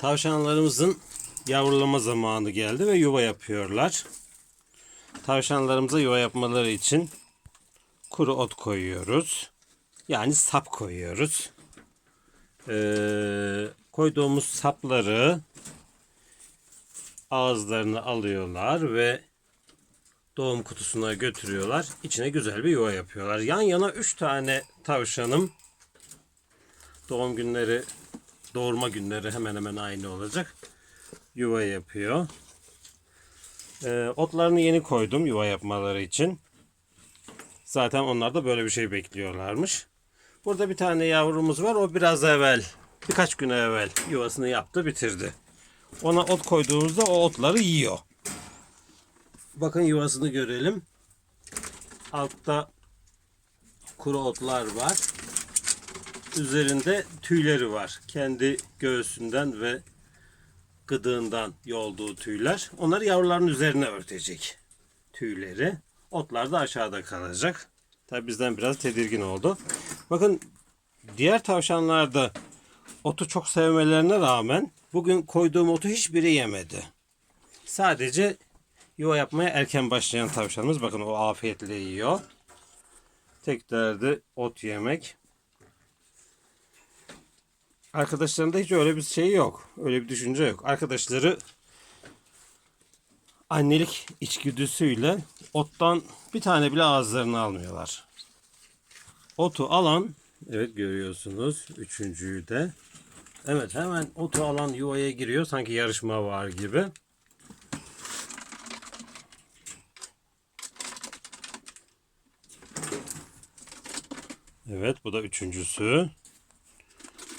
Tavşanlarımızın yavrulama zamanı geldi ve yuva yapıyorlar. Tavşanlarımıza yuva yapmaları için kuru ot koyuyoruz. Yani sap koyuyoruz. Ee, koyduğumuz sapları ağızlarını alıyorlar ve doğum kutusuna götürüyorlar. İçine güzel bir yuva yapıyorlar. Yan yana 3 tane tavşanım doğum günleri doğurma günleri hemen hemen aynı olacak. Yuva yapıyor. Ee, otlarını yeni koydum yuva yapmaları için. Zaten onlar da böyle bir şey bekliyorlarmış. Burada bir tane yavrumuz var. O biraz evvel, birkaç gün evvel yuvasını yaptı, bitirdi. Ona ot koyduğumuzda o otları yiyor. Bakın yuvasını görelim. Altta kuru otlar var. Üzerinde tüyleri var. Kendi göğsünden ve gıdığından yolduğu tüyler. Onları yavruların üzerine örtecek tüyleri. Otlar da aşağıda kalacak. Tabi bizden biraz tedirgin oldu. Bakın diğer tavşanlarda otu çok sevmelerine rağmen bugün koyduğum otu hiçbiri yemedi. Sadece yuva yapmaya erken başlayan tavşanımız bakın o afiyetle yiyor. Tek derdi ot yemek. Arkadaşlarında hiç öyle bir şey yok. Öyle bir düşünce yok. Arkadaşları annelik içgüdüsüyle ottan bir tane bile ağızlarına almıyorlar. Otu alan, evet görüyorsunuz üçüncüyü de. Evet hemen otu alan yuvaya giriyor sanki yarışma var gibi. Evet bu da üçüncüsü.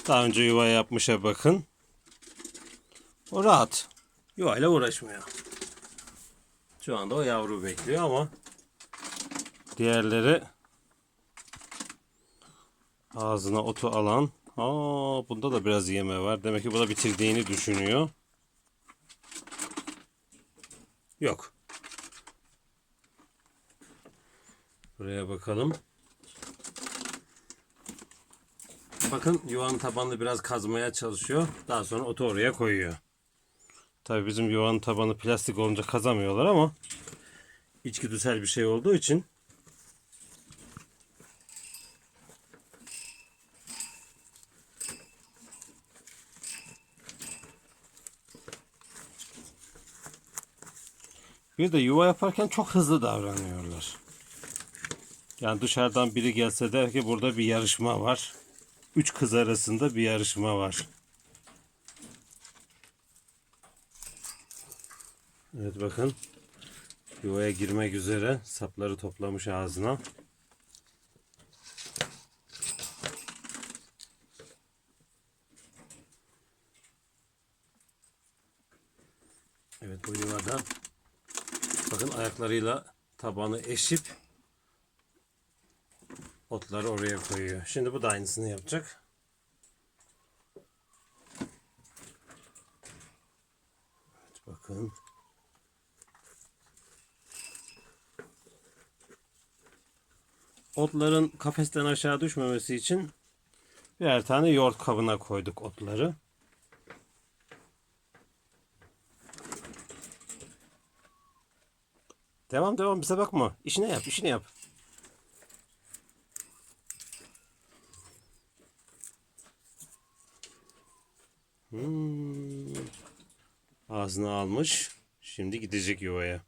Daha önce yuva yapmışa bakın. O rahat. Yuvayla uğraşmıyor. Şu anda o yavru bekliyor ama diğerleri ağzına otu alan. Aa, bunda da biraz yeme var. Demek ki bu da bitirdiğini düşünüyor. Yok. Buraya bakalım. Bakın yuvanın tabanını biraz kazmaya çalışıyor. Daha sonra otu oraya koyuyor. Tabii bizim yuvanın tabanı plastik olunca kazamıyorlar ama içgüdüsel bir şey olduğu için Bir de yuva yaparken çok hızlı davranıyorlar. Yani dışarıdan biri gelse der ki burada bir yarışma var. Üç kız arasında bir yarışma var. Evet bakın. Yuvaya girmek üzere sapları toplamış ağzına. Evet bu yuvada bakın ayaklarıyla tabanı eşip otları oraya koyuyor. Şimdi bu da aynısını yapacak. Evet bakın. Otların kafesten aşağı düşmemesi için birer tane yoğurt kabına koyduk otları. Devam devam bize bakma. İşine yap, işini yap. Hmm. Ağzına almış. Şimdi gidecek yuvaya.